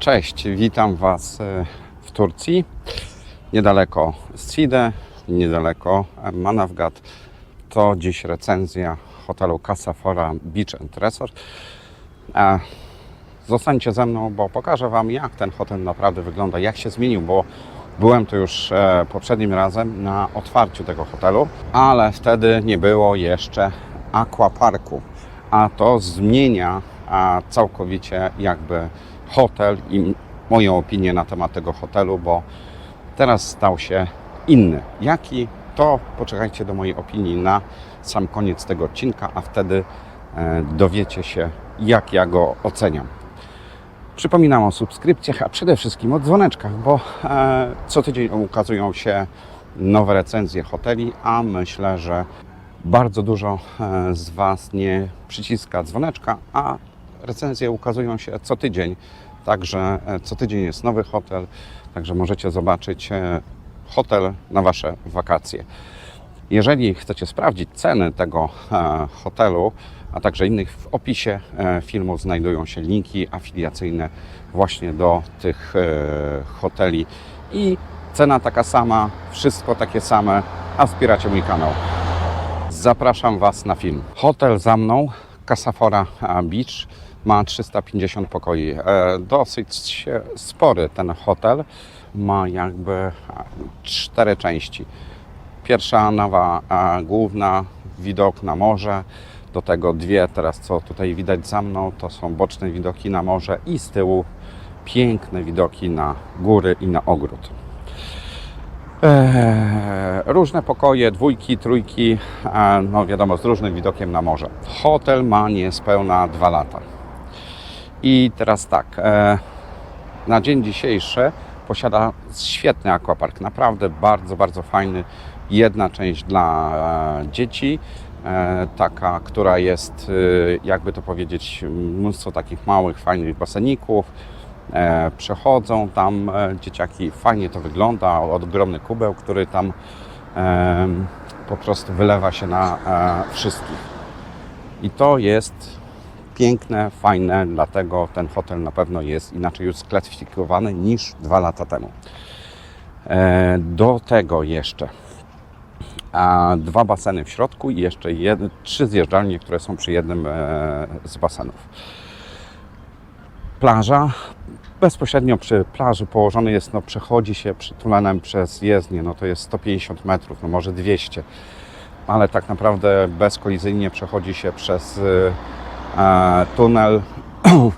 Cześć, witam Was e, w Turcji, niedaleko Side, niedaleko Manavgat. To dziś recenzja hotelu Casafora Beach and Resort. E, Zostańcie ze mną, bo pokażę Wam, jak ten hotel naprawdę wygląda, jak się zmienił, bo byłem tu już e, poprzednim razem na otwarciu tego hotelu, ale wtedy nie było jeszcze aquaparku, a to zmienia a, całkowicie jakby hotel i moją opinię na temat tego hotelu, bo teraz stał się inny. Jaki? To poczekajcie do mojej opinii na sam koniec tego odcinka, a wtedy e, dowiecie się, jak ja go oceniam. Przypominam o subskrypcjach, a przede wszystkim o dzwoneczkach, bo e, co tydzień ukazują się nowe recenzje hoteli, a myślę, że bardzo dużo e, z Was nie przyciska dzwoneczka, a recenzje ukazują się co tydzień. Także e, co tydzień jest nowy hotel, także możecie zobaczyć e, hotel na Wasze wakacje. Jeżeli chcecie sprawdzić ceny tego e, hotelu, a także innych, w opisie filmu znajdują się linki afiliacyjne właśnie do tych hoteli i cena taka sama, wszystko takie same, a wspieracie mój kanał. Zapraszam Was na film. Hotel za mną, Casafora Beach, ma 350 pokoi. E, Dosyć spory ten hotel. Ma jakby e, cztery części. Pierwsza nawa e, główna, widok na morze. Do tego dwie, teraz co tutaj widać za mną, to są boczne widoki na morze i z tyłu piękne widoki na góry i na ogród. Eee, różne pokoje, dwójki, trójki, no wiadomo, z różnym widokiem na morze. Hotel ma niespełna dwa lata. I teraz tak, e, na dzień dzisiejszy posiada świetny aquapark, naprawdę bardzo, bardzo fajny. Jedna część dla e, dzieci, taka, która jest, jakby to powiedzieć, mnóstwo takich małych, fajnych baseników, przechodzą tam e, dzieciaki. Fajnie to wygląda. Ogromny kubeł, który tam e, po prostu wylewa się na e, wszystkich. I to jest piękne, fajne, dlatego ten hotel na pewno jest inaczej już sklasyfikowany niż dwa lata temu. E, do tego jeszcze dwa baseny w środku i jeszcze jed, trzy zjeżdżalnie, które są przy jednym e, z basenów. Plaża bezpośrednio przy plaży położony jest, no przechodzi się przy tunenem przez jezdnię, no to jest 150 metrów, no może 200, ale tak naprawdę bezkolizyjnie przechodzi się przez y, e, tunel.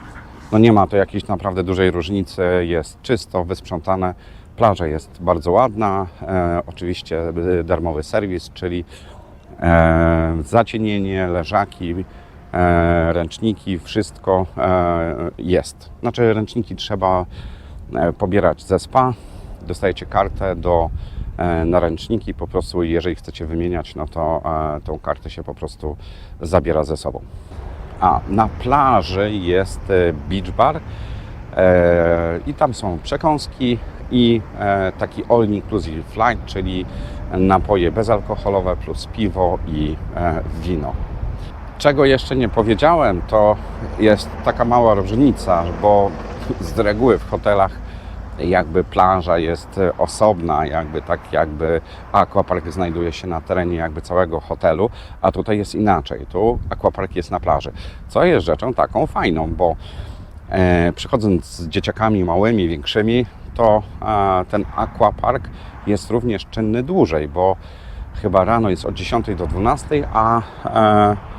No nie ma to jakiejś naprawdę dużej różnicy, jest czysto, wysprzątane. Plaża jest bardzo ładna, e, oczywiście y, darmowy serwis, czyli e, zacienienie, leżaki, ręczniki, wszystko e, jest. Znaczy ręczniki trzeba e, pobierać ze spa, dostajecie kartę do e, na ręczniki, po prostu jeżeli chcecie wymieniać, no to e, tą kartę się po prostu zabiera ze sobą. A na plaży jest e, beach bar e, i tam są przekąski i e, taki all inclusive flight, czyli napoje bezalkoholowe plus piwo i e, wino. Czego jeszcze nie powiedziałem, to jest taka mała różnica, bo z reguły w hotelach jakby plaża jest osobna, jakby tak jakby aquapark znajduje się na terenie jakby całego hotelu, a tutaj jest inaczej. Tu aquapark jest na plaży, co jest rzeczą taką fajną, bo e, przychodząc z dzieciakami małymi, większymi, to e, ten aquapark jest również czynny dłużej, bo chyba rano jest od 10 do 12, a e,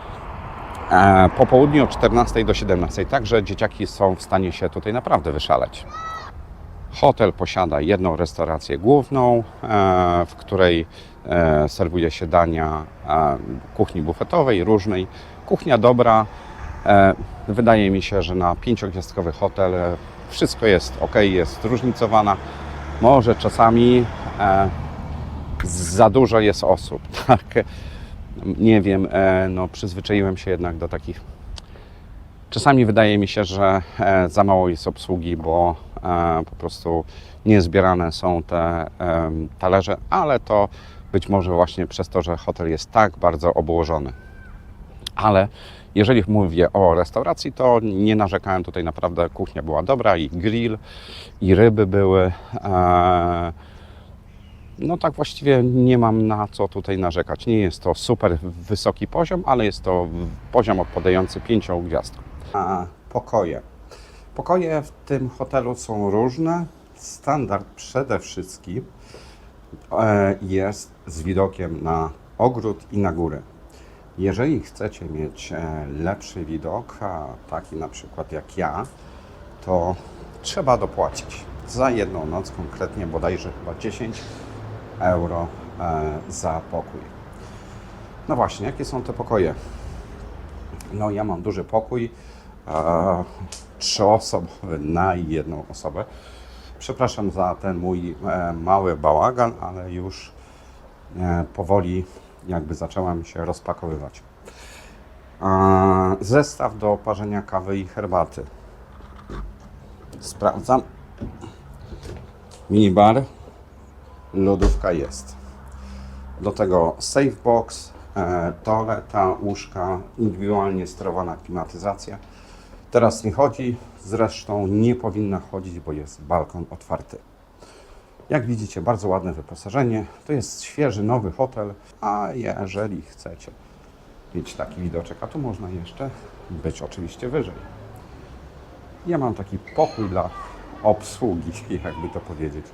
po południu od 14 do 17. Także dzieciaki są w stanie się tutaj naprawdę wyszaleć. Hotel posiada jedną restaurację główną, e, w której e, serwuje się dania e, kuchni bufetowej, różnej. Kuchnia dobra. E, Wydaje mi się, że na pięciogwiazdkowy hotel e, wszystko jest ok, jest zróżnicowana. Może czasami e, za dużo jest osób, tak? Nie wiem, e, no przyzwyczaiłem się jednak do takich Czasami wydaje mi się, że e, za mało jest obsługi, bo e, po prostu niezbierane są te talerze, ale to być może właśnie przez to, że hotel jest tak bardzo obłożony. Ale Jeżeli mówię o restauracji, to nie narzekałem tutaj naprawdę. Kuchnia była dobra i grill, i ryby były. No tak właściwie nie mam na co tutaj narzekać. Nie jest to super wysoki poziom, ale jest to poziom podający pięcią gwiazdką. A pokoje. Pokoje w tym hotelu są różne. Standard przede wszystkim e, jest z widokiem na ogród i na górę. Jeżeli chcecie mieć e, lepszy widok, taki na przykład jak ja, to trzeba dopłacić za jedną noc, konkretnie bodajże chyba 10 euro e, za pokój. No właśnie, jakie są te pokoje? No ja mam duży pokój, e, trzyosobowy na jedną osobę. Przepraszam za ten mój e, mały bałagan, ale już powoli jakby zacząłem się rozpakowywać. Zestaw do parzenia kawy i herbaty. Sprawdzam. Minibar. Lodówka jest. Do tego safe box, e, toaleta, łóżka, indywidualnie sterowana klimatyzacja. Teraz nie chodzi, zresztą nie powinna chodzić, bo jest balkon otwarty. Jak widzicie, bardzo ładne wyposażenie. To jest świeży, nowy hotel, a jeżeli chcecie mieć taki widoczek, a tu można jeszcze być oczywiście wyżej. Ja mam taki pokój dla obsługi, jakby to powiedzieć.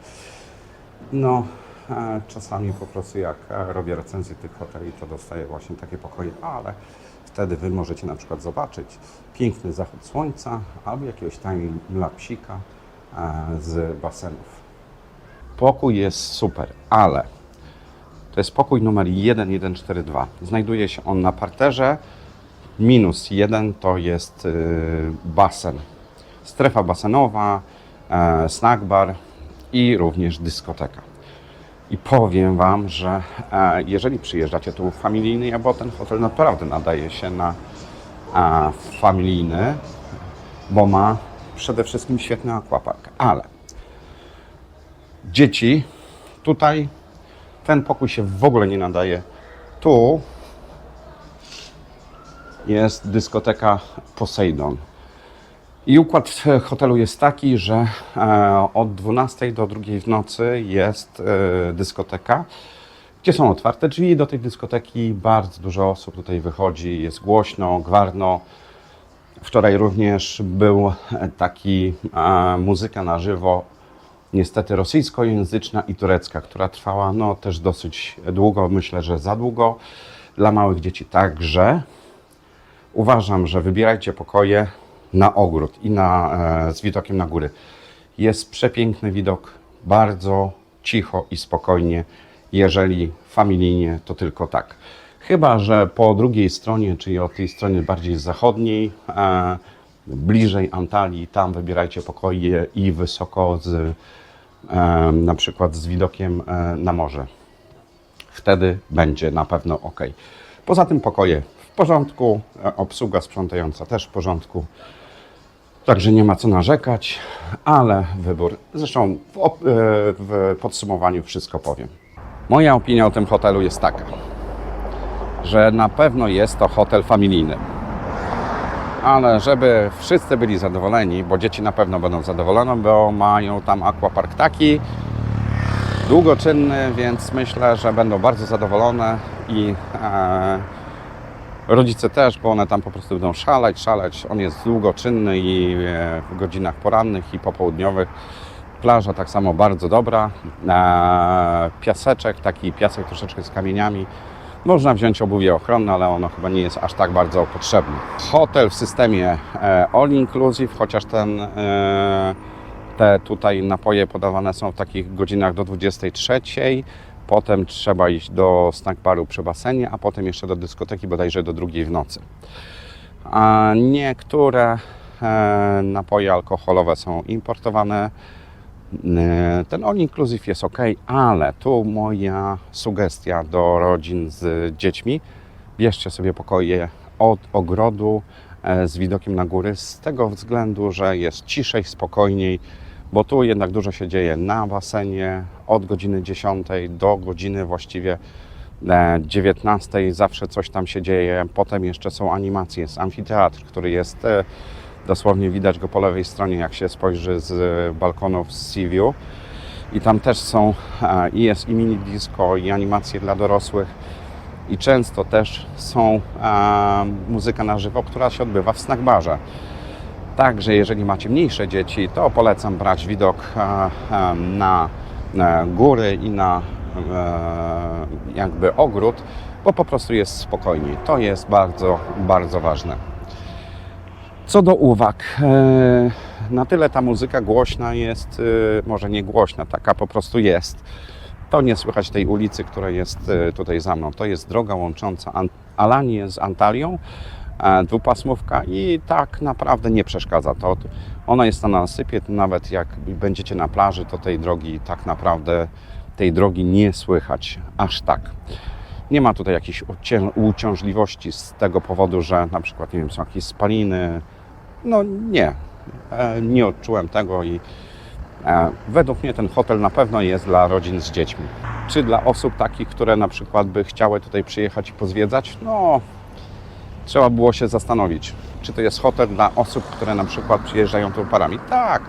No, e, czasami po prostu jak e, robię recenzję tych hoteli, to dostaję właśnie takie pokoje, ale wtedy Wy możecie na przykład zobaczyć piękny zachód słońca albo jakiegoś time-lapsika e, z basenów. Pokój jest super, ale to jest pokój numer 1142. Znajduje się on na parterze. Minus jeden to jest y, basen. Strefa basenowa, snack bar i również dyskoteka. I powiem Wam, że e, jeżeli przyjeżdżacie tu familijny, bo ten hotel naprawdę nadaje się na e, familijny, bo ma przede wszystkim świetny aquapark, ale dzieci tutaj ten pokój się w ogóle nie nadaje. Tu jest dyskoteka Poseidon. I układ e, hotelu jest taki, że e, od 12 do 2 w nocy jest e, dyskoteka, gdzie są otwarte drzwi do tej dyskoteki. Bardzo dużo osób tutaj wychodzi, jest głośno, gwarno. Wczoraj również był e, taki muzyka na żywo, niestety rosyjskojęzyczna i turecka, która trwała no, też dosyć długo, myślę, że za długo. Dla małych dzieci także. Uważam, że wybierajcie pokoje na ogród i na, e, z widokiem na góry. Jest przepiękny widok, bardzo cicho i spokojnie. Jeżeli familijnie, to tylko tak. Chyba, że po drugiej stronie, czyli od tej strony bardziej zachodniej, e, bliżej Antalii, tam wybierajcie pokoje i wysoko z, e, na przykład z widokiem e, na morze. Wtedy będzie na pewno ok. Poza tym pokoje w porządku, e, obsługa sprzątająca też w porządku. Także nie ma co narzekać, ale wybór. Zresztą w, e, w podsumowaniu wszystko powiem. Moja opinia o tym hotelu jest taka, że na pewno jest to hotel familijny. Ale żeby wszyscy byli zadowoleni, bo dzieci na pewno będą zadowolone, bo mają tam aquapark taki długoczynny, więc myślę, że będą bardzo zadowolone i e, rodzice też, bo one tam po prostu będą szaleć, szaleć. On jest długoczynny i e, w godzinach porannych i popołudniowych. Plaża tak samo bardzo dobra. E, piaseczek, taki piasek troszeczkę z kamieniami. Można wziąć obuwie ochronne, ale ono chyba nie jest aż tak bardzo potrzebne. Hotel w systemie e, all inclusive, chociaż ten, te tutaj napoje podawane są w takich godzinach do 23. Potem trzeba iść do snack baru przy basenie, a potem jeszcze do dyskoteki bodajże do drugiej w nocy. A niektóre e, napoje alkoholowe są importowane. E, Ten all inclusive jest ok, ale tu moja sugestia do rodzin z dziećmi. Bierzcie sobie pokoje od ogrodu e, z widokiem na góry, z tego względu, że jest ciszej, spokojniej, bo tu jednak dużo się dzieje na basenie od godziny 10 do godziny właściwie e, 19 zawsze coś tam się dzieje. Potem jeszcze są animacje, jest amfiteatr, który jest e, dosłownie widać go po lewej stronie, jak się spojrzy z e, balkonów z Sea View. I tam też są e, i jest i mini disco, i animacje dla dorosłych. I często też są e, muzyka na żywo, która się odbywa w snackbarze. Także jeżeli macie mniejsze dzieci, to polecam brać widok e, e, na e, góry i na jakby ogród, bo po prostu jest spokojniej. To jest bardzo, bardzo ważne. Co do uwag, na tyle ta muzyka głośna jest, może nie głośna, taka po prostu jest. To nie słychać tej ulicy, która jest tutaj za mną. To jest droga łącząca An- Alanię z Antalią, dwupasmówka i tak naprawdę nie przeszkadza to. Ona jest na nasypie, nawet jak będziecie na plaży, to tej drogi tak naprawdę tej drogi nie słychać aż tak. Nie ma tutaj ucię- uciążliwości z tego powodu, że na przykład nie wiem, są jakieś spaliny. No nie, E, nie odczułem tego i e, według mnie ten hotel na pewno jest dla rodzin z dziećmi. Czy dla osób takich, które na przykład by chciały tutaj przyjechać i pozwiedzać? No, trzeba było się zastanowić, czy to jest hotel dla osób, które na przykład przyjeżdżają tu parami. Tak,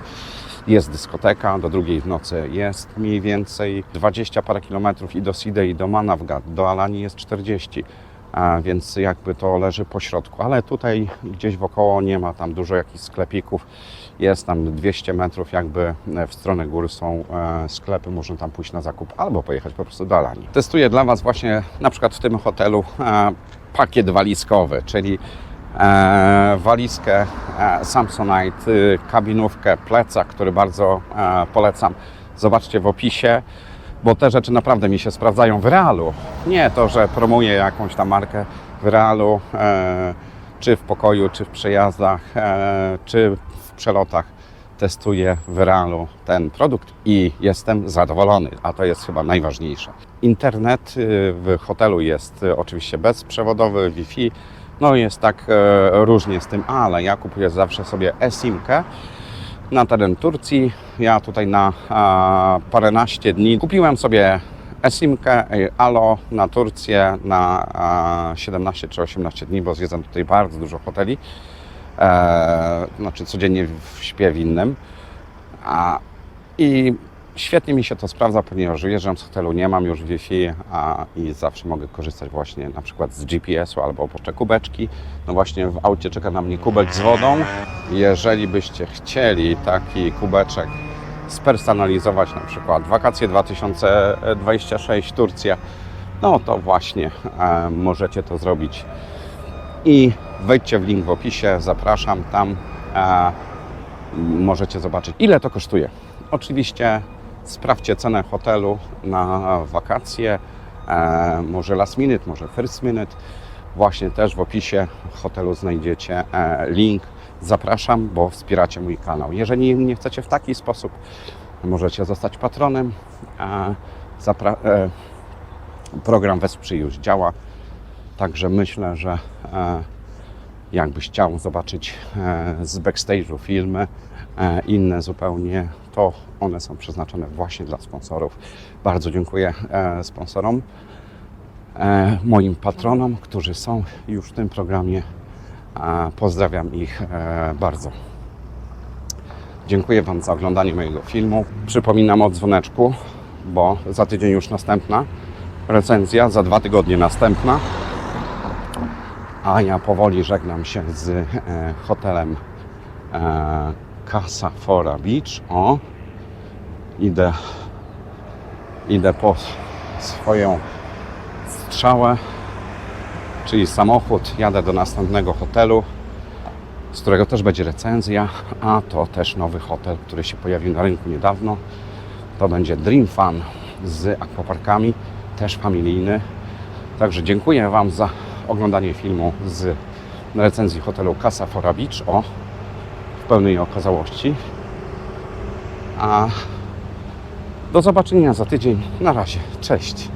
jest dyskoteka, do drugiej w nocy jest mniej więcej 20 parę kilometrów i do Side i do Manavgat, do Alani jest 40, a więc jakby to leży po środku, ale tutaj gdzieś wokoło nie ma tam dużo jakichś sklepików, jest tam 200 metrów jakby w stronę góry są e, sklepy, można tam pójść na zakup albo pojechać po prostu do Alani. Testuję dla Was właśnie na przykład w tym hotelu e, pakiet walizkowy, czyli e, walizkę e, Samsonite, y, kabinówkę, plecak, który bardzo e, polecam. Zobaczcie w opisie, bo te rzeczy naprawdę mi się sprawdzają w realu. Nie to, że promuję jakąś tam markę w realu, e, czy w pokoju, czy w przejazdach, e, czy przelotach. Testuję w realu ten produkt i jestem zadowolony, a to jest chyba najważniejsze. Internet y, w hotelu jest y, oczywiście bezprzewodowy, Wi-Fi, no jest tak e, różnie z tym, ale ja kupuję zawsze sobie eSIM-kę na teren Turcji. Ja tutaj na a, paręnaście dni kupiłem sobie eSIM-kę e, Alo na Turcję na a, 17 czy 18 dni, bo zwiedzam tutaj bardzo dużo hoteli. E, znaczy codziennie w- śpię w innym. A, I świetnie mi się to sprawdza, ponieważ wyjeżdżam z hotelu, nie mam już Wi-Fi a, i zawsze mogę korzystać właśnie na przykład z GPS-u albo poczę kubeczki. No właśnie w aucie czeka na mnie kubek z wodą. Jeżeli byście chcieli taki kubeczek spersonalizować, na przykład wakacje 2026 Turcja, no to właśnie e, możecie to zrobić. I wejdźcie w link w opisie, zapraszam tam. E, możecie zobaczyć, ile to kosztuje. Oczywiście sprawdźcie cenę hotelu na wakacje, e, może last minute, może first minute. Właśnie też w opisie hotelu znajdziecie e, link. Zapraszam, bo wspieracie mój kanał. Jeżeli nie chcecie w taki sposób, możecie zostać patronem. E, e, program Wesprzyj już działa, także myślę, że e, jakbyś chciał zobaczyć e, z backstage'u filmy, e, inne zupełnie, to one są przeznaczone właśnie dla sponsorów. Bardzo dziękuję e, sponsorom, moim patronom, którzy są już w tym programie. Pozdrawiam ich bardzo. Dziękuję Wam za oglądanie mojego filmu. Przypominam o dzwoneczku, bo za tydzień już następna recenzja, za dwa tygodnie następna. A ja powoli żegnam się z e, hotelem e, Casa Fora Beach. O, idę, idę po swoją strzałę, czyli samochód. Jadę do następnego hotelu, z którego też będzie recenzja, a to też nowy hotel, który się pojawił na rynku niedawno. To będzie Dream Fun z akwaparkami, też familijny. Także dziękuję Wam za oglądanie filmu z recenzji hotelu Casa Fora Beach. O, w pełnej okazałości. A do zobaczenia za tydzień. Na razie. Cześć.